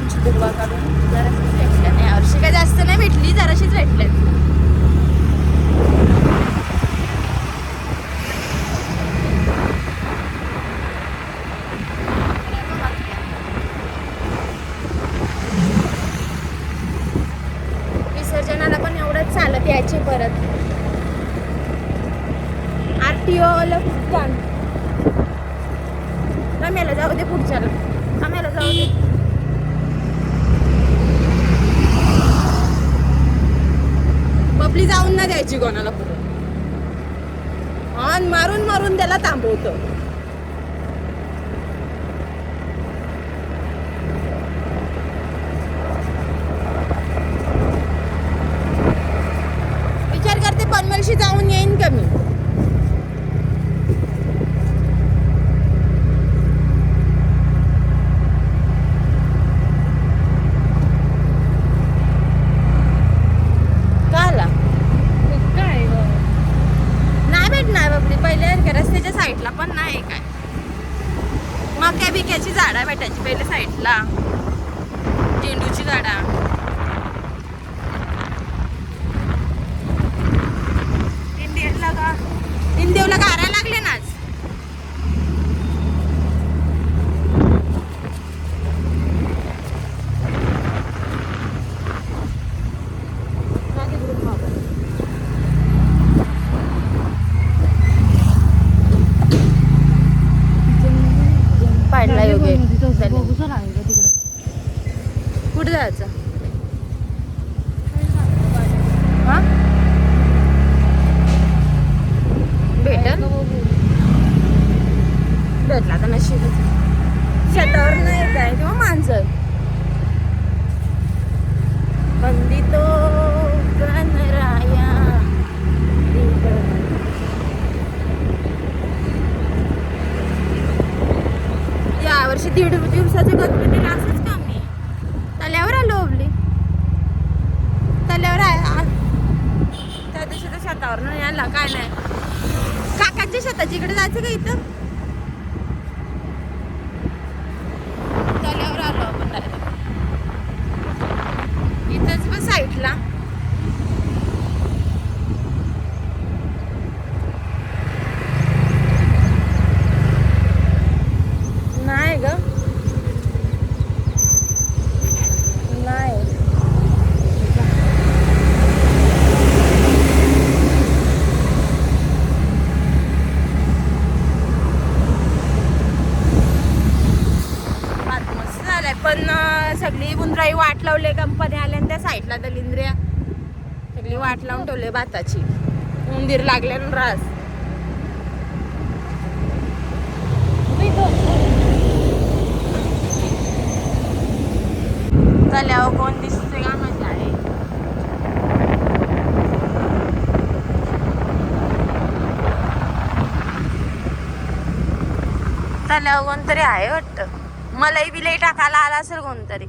आमची दुर्वा काढून जराशीच भेटल्या. नाही हरशी काय जास्त नाही भेटली जराशीच भेटल्या. विसर्जनाला पण एवढंच चालत यायचे परत. आर टी ओला खूप जाऊ दे पुढच्याला. आम्हाला जाऊ दे. आपली जाऊन ना द्यायची कोणाला पुढे. मारून मारून त्याला थांबवतं विचार करते पनवेलशी जाऊन येईन का मी का आला काय नाही भेटणार बाबली पहिले का रस्त्याच्या साईडला पण नाही काय. मक्या बिक्याची झाडं भेटायची पहिले साईडला. झेंडूची झाडं. इंडियनला का इंदेवला गारा जायचं भेटल भेटला तर नशीबच शेतावर नाही काय किंवा माणसं बंदितो गणराया. यावर्षी दीड दिवसाचं गणपतीला असंच काम आहे तल्यावर आलो ओबली तल्यावर आहे आ- त्या दिवशी तर शेतावर नाही आला काय नाही. काकांच्या शेताची इकडे जायचं का इथं तल्यावर आलो आपण direct. इथंच बस साईडला नाही ग नाही बात मस्त झालंय पण अं, सगळी बुंद्राई वाट लावले कंपनी आल्या त्या साईडला दलिंद्रिया सगळी वाट लावून ठेवले भाताची. उंदीर लागले ना रास. तल्यावर कोण दिसते का माझ्या आहे? तल्यावर कोणतरी आहे वाटतं. मलाही बिलही टाकायला आला असेल कोणतरी.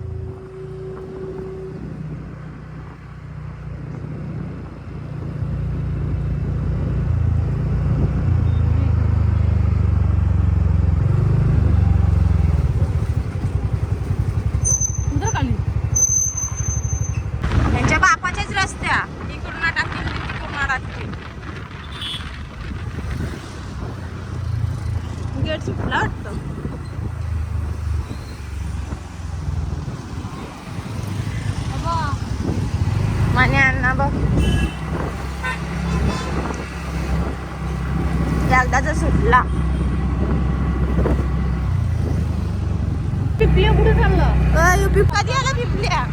पिपल्या कुठे चालला? युपी कधी आला पिपल्या?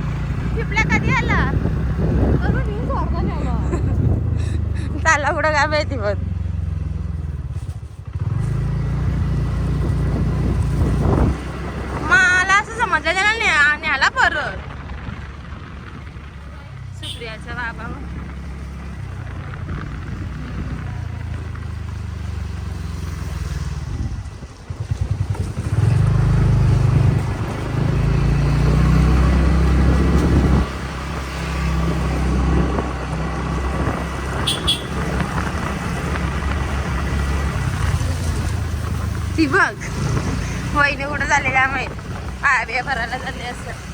पिपल्या कधी आला? चालला कुठं काय माहिती बघ मला असं समजलं त्याला न्या न्याला परत. सुप्रियाचा बाबा ती बघ. वहिनी कुठं झाले काय माहीत? भरायला झाले असं.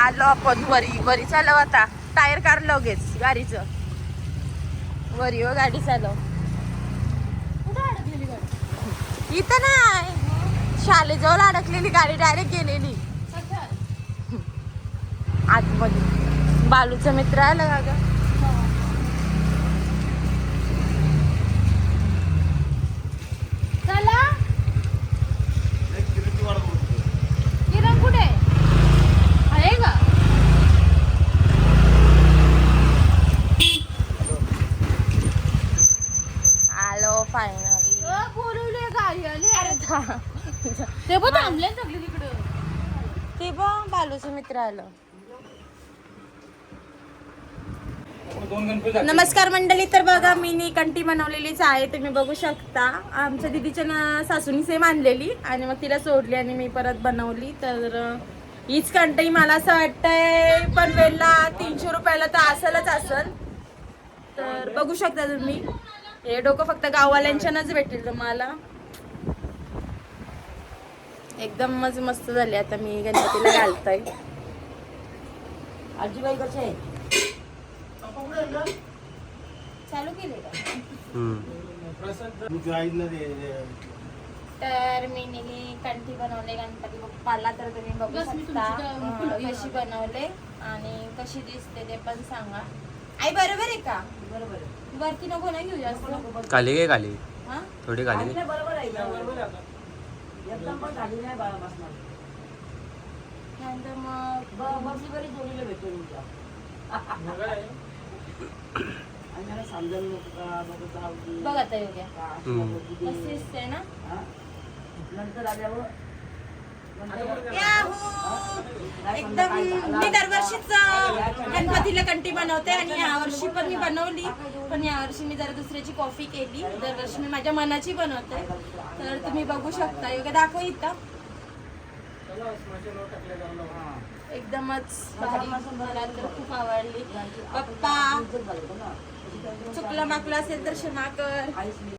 आलो आपण वरी. वरी चालव आता. टायर कार लगेच गाडीचं. वरी व गाडी चालव. इथं नाही. शालेजवळ अडकलेली गाडी डायरेक्ट गेलेली. आजमध्ये बालूचा मित्र आला का मित्र आलं. नमस्कार मंडळी तर बघा मी कंटी बनवलेलीच आहे तुम्ही बघू शकता. आमच्या दिदीच्या ना सासूनी सेम आणलेली आणि मग तिला सोडली आणि मी परत बनवली. तर हीच कंटी मला असं वाटतंय पनवेलला तीनशे रुपयाला तर असेलच असल. तर बघू शकता तुम्ही. हे डोकं फक्त गाववाल्यांच्यानंच भेटेल तुम्हाला. एकदमच मस्त झाली. आता मी गणपतीला घालतोय. आजीबाई कसे आहे चालू केले का. तर मी नेहमी कंठी बनवले गणपती बाप्पाला तर तुम्ही बघू शकता. कशी? बनवले आणि कशी दिसते ते पण सांगा. आई बरोबर आहे का? बरोबर. वरती नको ना घेऊ जास्त खाली काय खाली. हा? थोडी खाली बरोबर आहे. का? एकदम पण खाली नाही बाळा बसणार. नंतर मग ब- बसली बरी जोडीला भेटतो तुमच्या. आणि मला समजायला नको का, बघू जाऊ दे. बघ आता योग्य का, अशी हम्म. नको दे. कशी दिसते ना हा? नंतर आल्यावर! एकदम मी दरवर्षीच गणपतीला कंटी बनवते आणि यावर्षी पण मी बनवली. पण यावर्षी मी जरा दुसऱ्याची कॉफी केली. दरवर्षी मी माझ्या मनाची बनवते. तर तुम्ही बघू शकता. योग्य दाखव इथं. एकदमच भारी. मला तर खूप आवडली. पप्पा चुकलं माकलं असेल तर क्षमा कर.